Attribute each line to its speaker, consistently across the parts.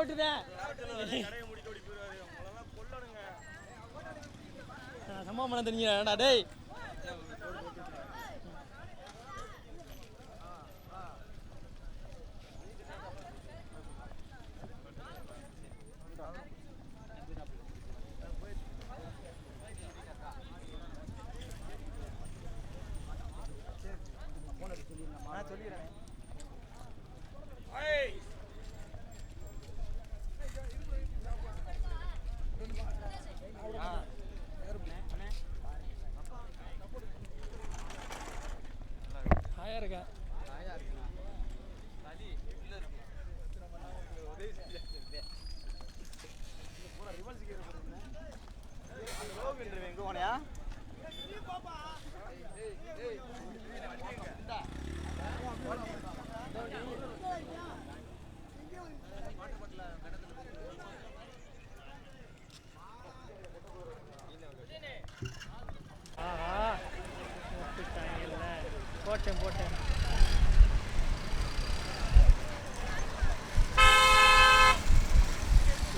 Speaker 1: கொல்லணுங்க.
Speaker 2: சம்பவம் பண்ண தெரிஞ்சுடா டேய். போட்டேன் போட்டேன்.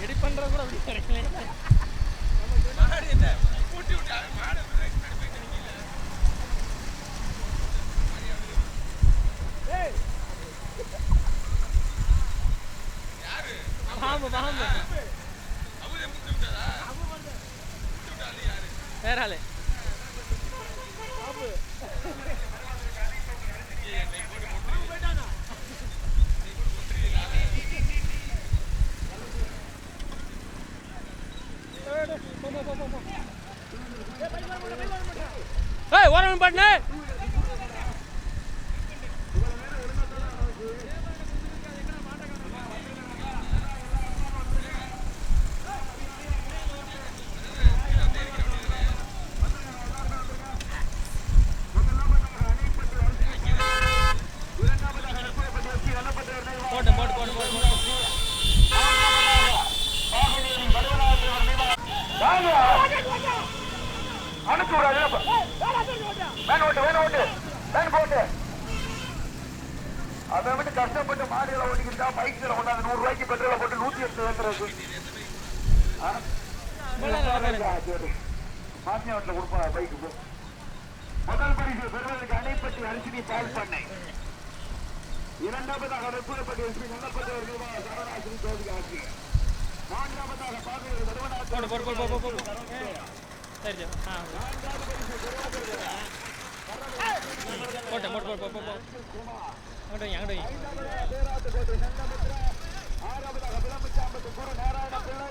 Speaker 2: எடி பண்ற கூட அப்படி கிடைக்கல பாம்பு ஆளு ஏய் ஓரம் பாட்டுனே போட்டு போட்டு போட்டு போட்டு போட்டு
Speaker 3: அதை விட்டு கஷ்டப்பட்டு மாடுகளை ஓட்டிக்கிட்டா பைக்ல கொண்டாந்து நூறு ரூபாய்க்கு பெட்ரோலை போட்டு நூத்தி எட்டு ஏத்துறது மாத்தியாவட்டில் கொடுப்பா பைக்கு போ முதல் பரிசு பெறுவதற்கு அணைப்பட்டி அரிசி பால் பண்ணை இரண்டாவதாக வெப்பப்பட்டி எஸ்பி நல்லப்பட்ட ரூபாய் சரணாசிரி ஜோதி ஆசிரியர் நான்காவதாக பாதையில்
Speaker 2: போடு போடு போடு போடு போடு போடு சரி சரி ஆ போட்டேன் போட்டு போட்டு போட்டு போட்டு அங்கிட்ட வை
Speaker 3: ஆறாவதாக விளம்பச்சாம்பத்து குரு நாராயண பிள்ளை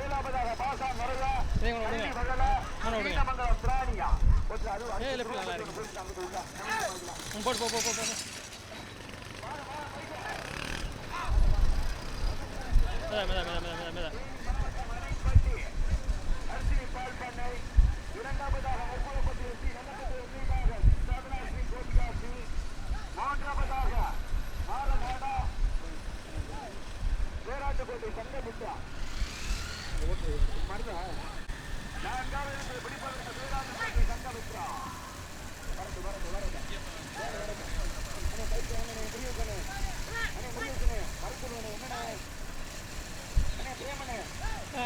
Speaker 3: ஏழாவதாக பாசா நிறையா
Speaker 2: இதை இவனை விடுங்க இவனை விடுங்க
Speaker 3: நீலமங்கலம் பிராணியா கொஞ்சம் அது
Speaker 2: போட்டு போ போ போ போ போ. மெதா மெதா மெதா மெதா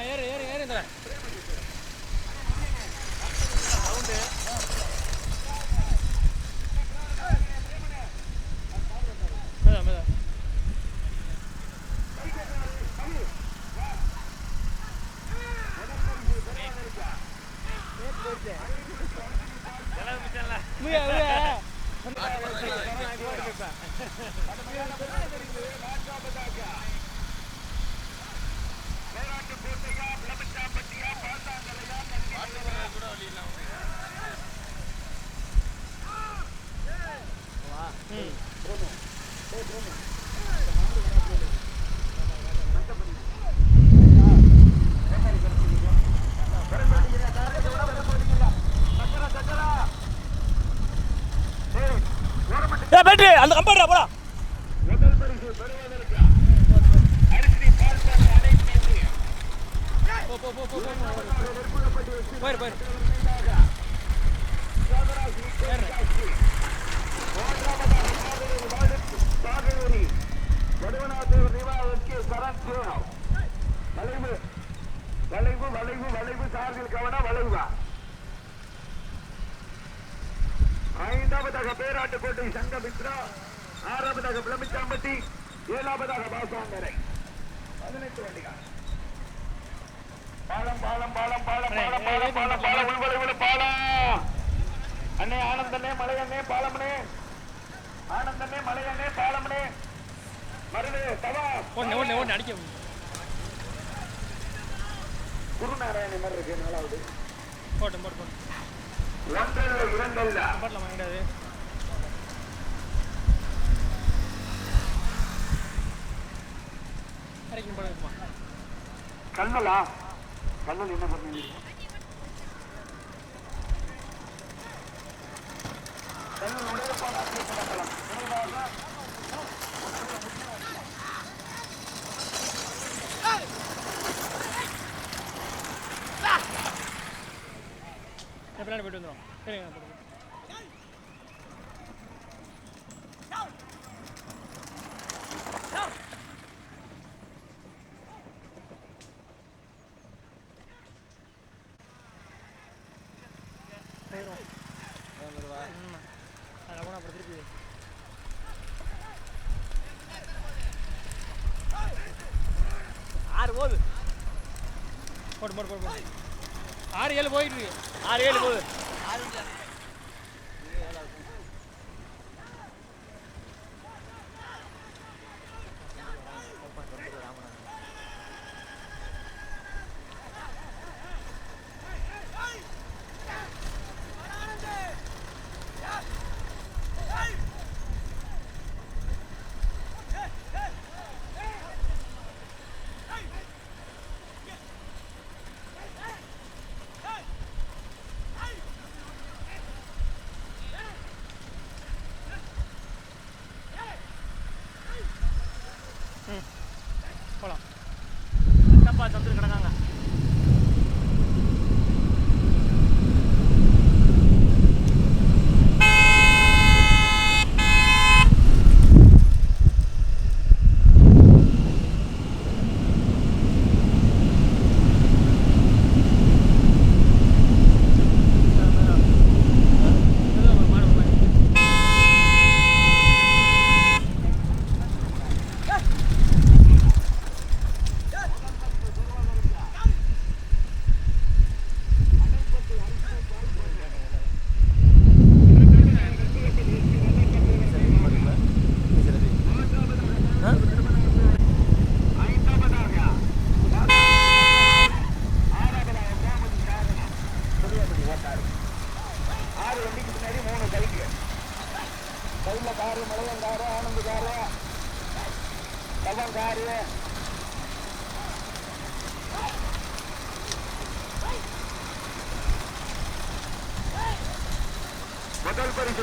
Speaker 2: ஏறு ஏறு ஏறு இந்த மெதா அந்த கம்பெனிடா போடா போயிரு போயிரு. வளைவு வளைவு வளைவு சார்பில் கவனம் வளைவுதான் ஐந்தாவதாக பேராட்டுக்கோட்டை சங்கமித்ரா ஆறாவதாக பிளமிச்சாம்பட்டி ஏழாவதாக பாசாங்கரை. பதினெட்டு வண்டிகள். பாலம் பாலம் பாலம் பாலம் பாலம் பாலம் பாலம் பாலம் உள்வளைவுல பாலம். அண்ணே ஆனந்தண்ணே மலையண்ணே பாலம்னே ஆனந்தண்ணே மலையண்ணே பாலம்னே மருது தவா.
Speaker 4: ஓடனே ஓடனே ஓடனே அடிக்க
Speaker 2: குருநாராயணி மாதிரி இருக்கு நாலாவது.
Speaker 4: போட்டேன் போட்டு போட்டு
Speaker 2: ஒன்றல்ல இரண்டல்ல கண்ணலா? கண்ணல் என்ன பண்ணுங்க? கண்ணல் உடைய பாடம்
Speaker 4: பின்னாடி போயிட்டு வந்துடும் சரிங்க போயிடும் அதில் போனால் அப்புறம் திருப்பி
Speaker 1: ஆறு போகுது.
Speaker 4: போட்டு போட்டு போட்டு போட்டு ஆறு ஏழு போயிட்டு இருக்கு
Speaker 1: ஆறு ஏழு போகுது.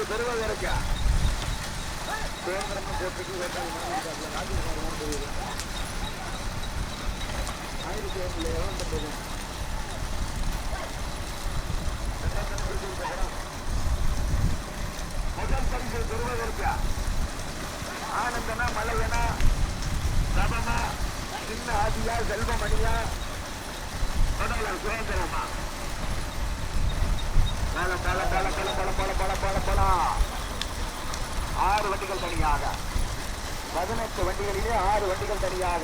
Speaker 2: பெருமை இருக்கா சுதந்திரமும் போட்டுக்கு ராஜ்யசபாவும் தெரியுது ஆயிரத்தி இரநூறு இரநூத்தொம்பது முதல் பரிசு பெறுவதற்கு ஆனந்தனா மலையனா சபமா சின்ன ஆதியா செல்வமணியா முதல்வர் சுதந்திரமா. பல பல பல பல பல ஆறு வண்டிகள் தனியாக. பதினெட்டு வண்டிகளிலே ஆறு வண்டிகள் தனியாக.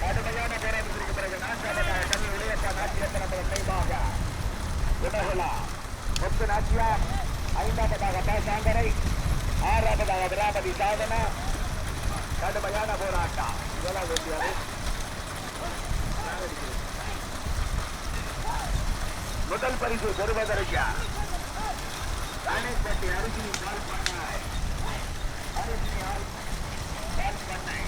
Speaker 2: கடுமையான போராட்டத்திற்கு பிறகு நான்காவதாக கல்வி விளையாட்டா நாட்டியத்தினவர் நினைவாக? உடகுலா முத்து நாச்சியார் ஐந்தாவதாக பாசாங்கரை ஆறாவதாக திராபதி சாதனா கடுமையான போராட்டம் இதெல்லாம் வேண்டியது முதல் பரிசு பெறுவதற்கு அணைப்பட்டி அரிசி கால் பண்ணாய் அரிசி பண்ணாய்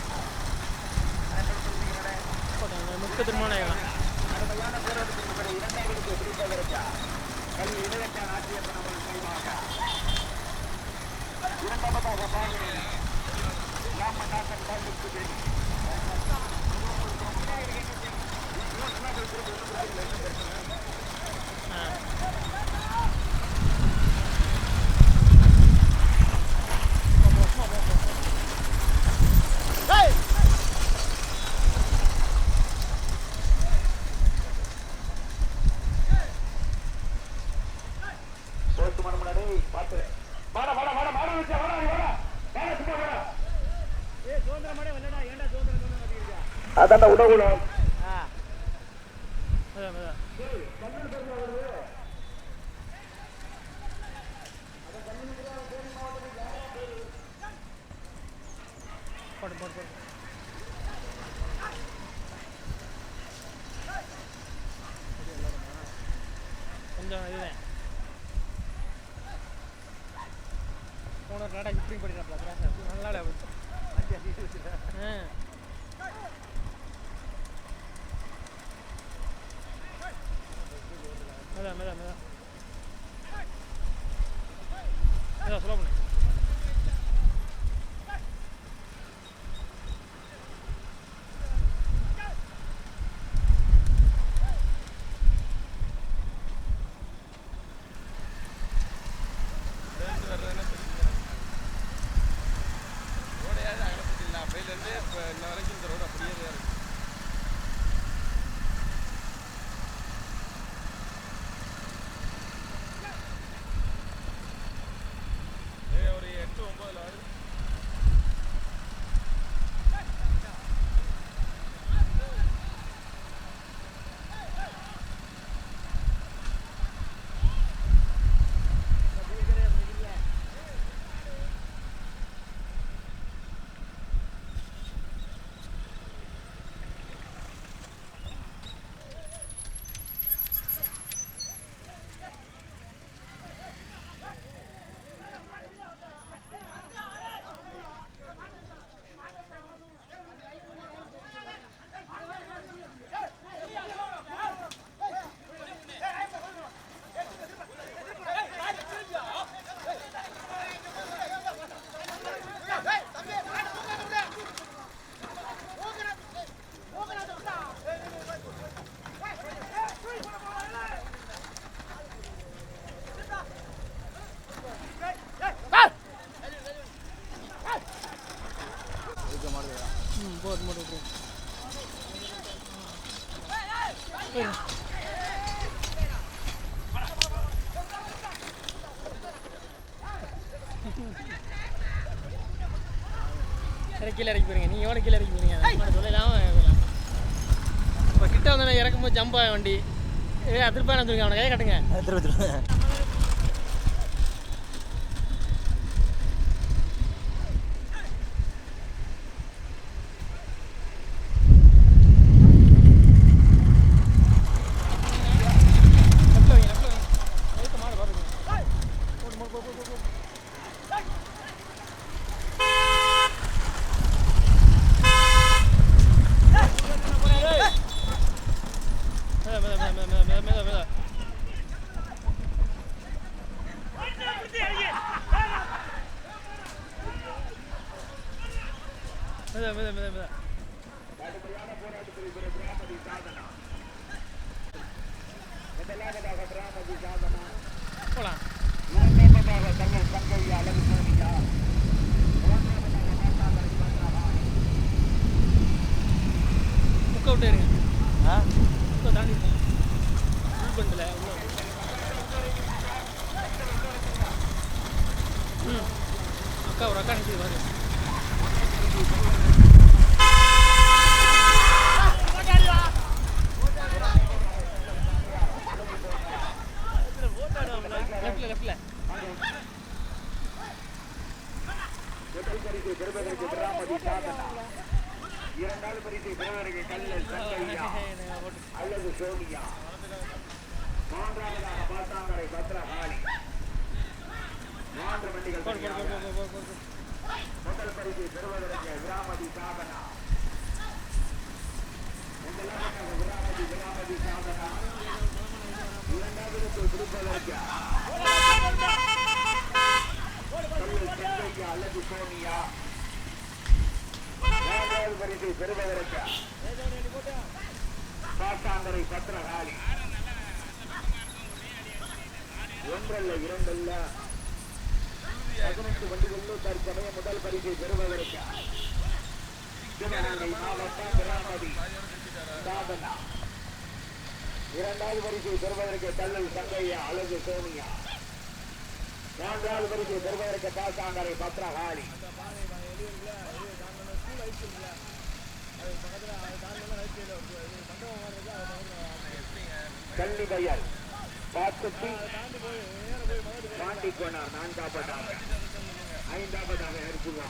Speaker 4: முப்பத்தி திருமணம்
Speaker 2: கடுமையான போராட்டத்திற்கு இரண்டாவது பிடிப்பதற்கு கல்வி இளையற்ற ஆட்சியர் நமது செய்வாங்க இரண்டாவதாக
Speaker 4: பாலியல் கிராம நாட்டம் பாலியல் பார்த்து அதான்டா உணவுலாம் Mira, solo ponéis. கீழே இறக்கி போறீங்க? நீங்கள் எவனை கீழே இறக்கி போறீங்க சொல்லலாம் இப்போ கிட்ட வந்து இறக்கும்போது ஜம்ப் ஆக வண்டி. ஏ திருப்பி நான் அவனை கையை கட்டுங்க. திருப்பி. பந்தில். ம். அக்கா ஒரு அக்கா நிற்கிது பாரு.
Speaker 2: அழகு சோனியா மூன்றாவது பரிசை பெறுவதற்கு பாட்டாந்தரை பத்திரகாலி ஒன்றல்ல இரண்டல்ல பதினெட்டு வண்டிகளில் தற்போதைய முதல் பரிசை பெறுவதற்கு. சிவகங்கை மாவட்டம் கிராமதி சாதனா இரண்டாவது பரிசை பெறுவதற்கு தள்ளல் சங்கையா அழகு சோனியா? நான்காவது பரிசை பெறுவதற்கு பாசாங்கரை பத்ரஹாலி கல்வி கையால் பார்த்துட்டி தாண்டி போனார் நான்காவதாக. ஐந்தாவதாக இருக்குங்க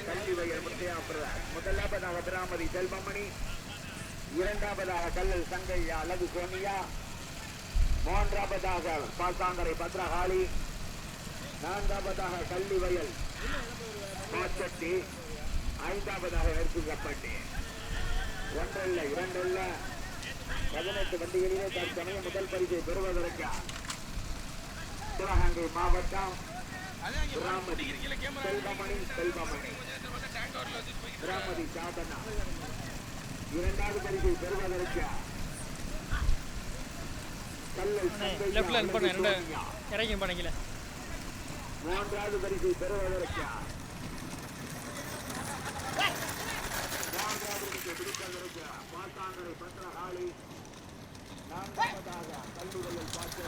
Speaker 2: கள்ளி வயல் முத்தையாபுரம் முதலாவதாக பிராமதி செல்வமணி இரண்டாவதாக கல்லல் சங்கையா அழகு சோனியா மூன்றாவதாக பாசாங்கரை பத்ரஹாலி நான்காவதாக கள்ளி வயல் மாச்சட்டி ஐந்தாவதாக நெருப்புக்கப்பட்டு ஒன்றல்ல இரண்டல்ல பதினெட்டு வண்டிகளிலே தற்சமயம் முதல் பரிசை பெறுவதற்கு சிவகங்கை மாவட்டம் ராமதி சாதனா இரண்டாவது பரிசை பெறுவதற்கு
Speaker 4: லெஃப்ட்ல ரெண்டு இறங்கி
Speaker 2: மூன்றாவது பரிசை பெறுவதற்கு. மூன்றாவது பரிசை பிடிப்பதற்கு பாத்தாங்கரை பத்திரகாளி நான்காவதாக கல்லூரியில் பார்த்து.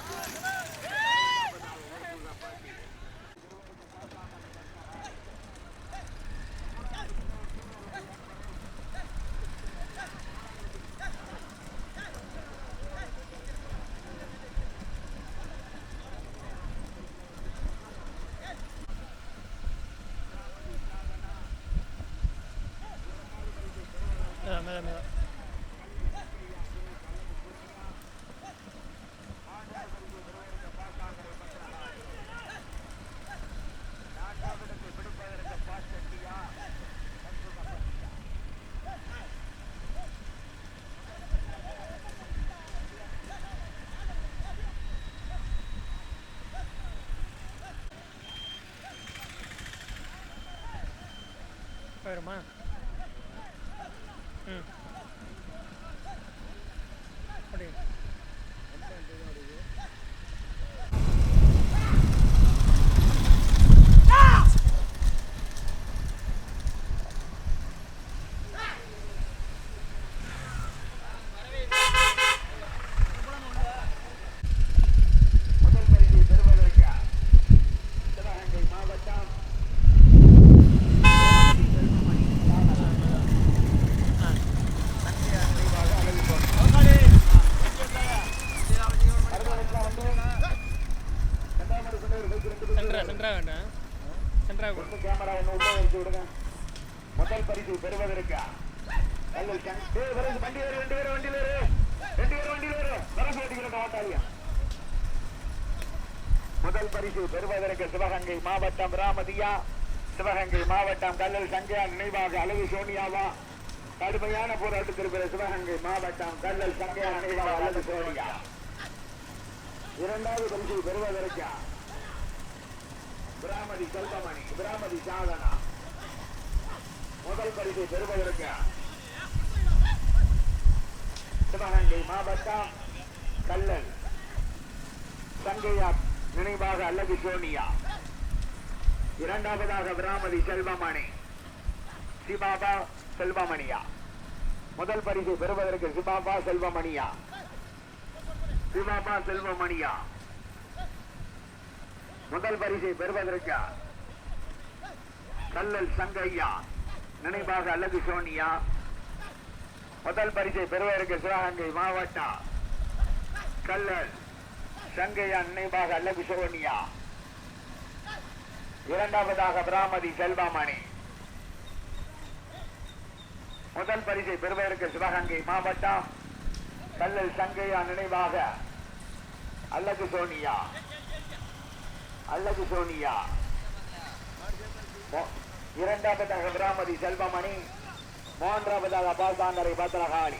Speaker 4: மேதான் மேதான் மேதான்
Speaker 2: நான்காவதுக்கு பிடிப்பதற்கு பாச்சட்டியா நெருப்புகப்பாட்டியா.
Speaker 4: போயிடுமா ம் அப்படியே
Speaker 2: முதல் பரிசை பெறுவதற்கு சிவகங்கை மாவட்டம்
Speaker 4: ஆ சென்ட்ரா சென்ட்ரா வேண்டாம் சென்ட்ரா கொடு
Speaker 2: கேமரா ஒன்று உள்ள வச்சு விடுங்க முதல் பரிசு பெறுவதற்கு கல்லல் சங்- ஏய், வருது, வண்டி வரு ரெண்டு பேரும் வண்டியில் வரு ரெண்டு பேரும் வண்டியில் வரு வரசு ஓட்டிக்கிற ஓட்டாளியா முதல் பரிசு பெறுவதற்கு சிவகங்கை மாவட்டம் ராமதியா சிவகங்கை மாவட்டம் கல்லல் சங்கையா நினைவாக அழகு சோனியாவா. கடுமையான போராட்டத்தில் இருக்கிற சிவகங்கை மாவட்டம் கல்லல் சங்கையா நினைவாக அழகு சோனியா. இரண்டாவது பரிசு பெறுவதற்கு? பிராமதி செல்வமணி பிராமதி சாதனா. முதல் பரிசை பெறுவதற்கு? சிவகங்கை மாவட்டம் கல்லல் சங்கையா நினைவாக அல்லது சோனியா. இரண்டாவதாக பிராமதி செல்வமணி. சிபாபா செல்வமணியா. முதல் பரிசை பெறுவதற்கு சிபாபா செல்வமணியா. சிபாபா செல்வமணியா. முதல் பரிசை பெறுவதற்கு கல்லல் சங்கையா. நினைவாக அல்லது சோனியா. முதல் பரிசை பெறுவதற்கு சிவகங்கை மாவட்டம் கல்லல் சங்கையா நினைவாக அல்லது சோனியா. இரண்டாவதாக பிராமதி செல்வாமணி. முதல் பரிசை பெறுவதற்கு சிவகங்கை மாவட்டம் கல்லல் சங்கையா நினைவாக அல்லது சோனியா? அல்லது சோனியா? மோ- இரண்டாவதாக பிராமதி செல்வமணி மூன்றாவதாக பால்தாங்கரை பத்ரகாளி.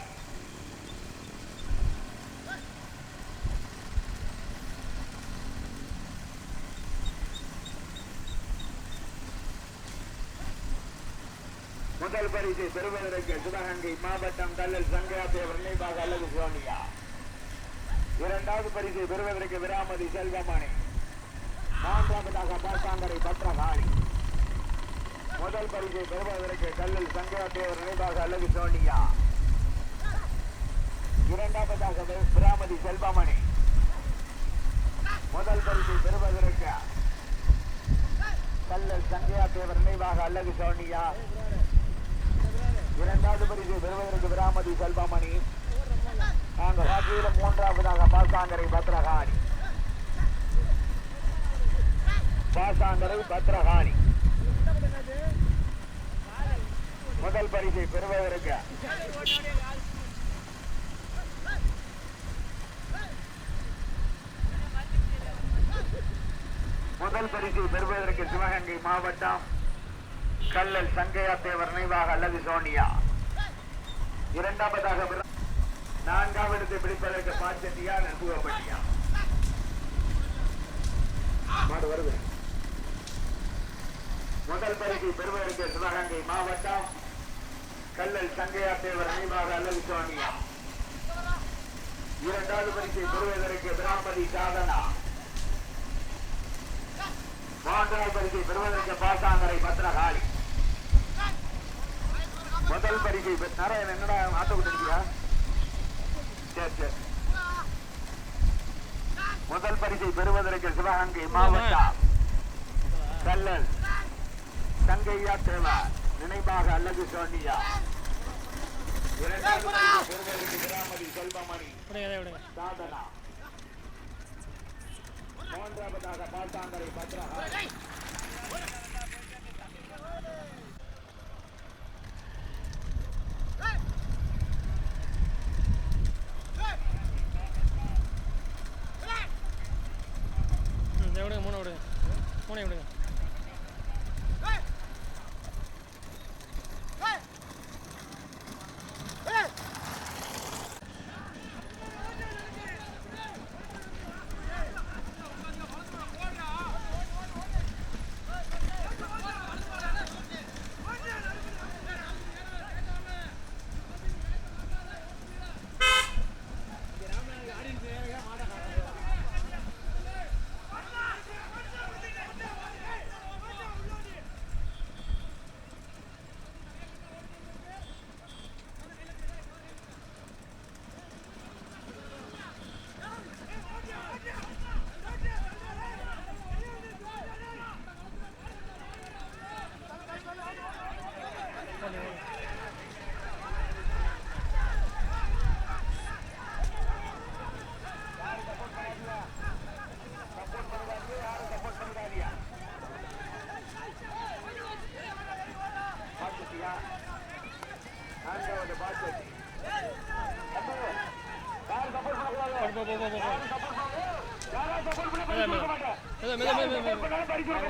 Speaker 2: பொங்கல் பரிசை பெறுவதற்கு சிவகங்கை மாவட்டம் கல்லல் சங்கையா தேவர் நினைவாக அல்லது சோனியா. இரண்டாவது பரிசை பெறுவதற்கு விராமதி செல்வமணி. மூன்றாவதாக பாசாங்கரை பத்ரகாளி. முதல் பரிசை பெறுவதற்கு கல்லல் சங்கையா தேவர் நினைவாக அல்லது சோனியா. இரண்டாவதாக விராமதி செல்வமணி. முதல் பரிசை பெறுவதற்கு கல்லல் சங்கையா தேவர் நினைவாக நினைவாக அல்லது சோனியா. இரண்டாவது பரிசு பெறுவதற்கு விராமதி செல்வமணி. நாங்க வாக்கியில மூன்றாவதாக பாசாங்கரை பத்ரகாணி. பாசாங்கரை பத்ரகாணி. முதல் பரிசை பெறுவதற்கு முதல் பரிசை பெறுவதற்கு சிவகங்கை மாவட்டம் கல்லல் சங்கையா தேவர் நினைவாக அல்லது சோனியா? இரண்டாவதாக நான்காவது பிடிப்பதற்கு பாச்சட்டியா நம்புவப்பட்டியா மாடு வருது. முதல் பரிசு பெறுவதற்கு சிவகங்கை மாவட்டம் கல்லல் சங்கையா தேவர் நினைவாக அல்லது சோனியா? இரண்டாவது பரிசை பெறுவதற்கு பிராமதி சாதனா? மூன்றாவது பரிசை பெறுவதற்கு பாசாங்கரை பத்ரகாளி? முதல் பரிசை. பெ- நாராயணன் என்னடா ஆட்டோ விட்டுருக்கியா சரி சரி. முதல் பரிசை பெறுவதற்கு சிவகங்கை மாவட்டம் கல்லல். தங்கையா தேவா நினைவாக அல்லது சோனியா? இரண்டாவது பரிசை பெறுவதற்கு விராமதி செல்வமணி.
Speaker 4: விடுங்க அதை விடுங்க.
Speaker 2: சாதனா. மூன்றாவதாக பாசாங்கரை பத்ரகாளி. Everybody's on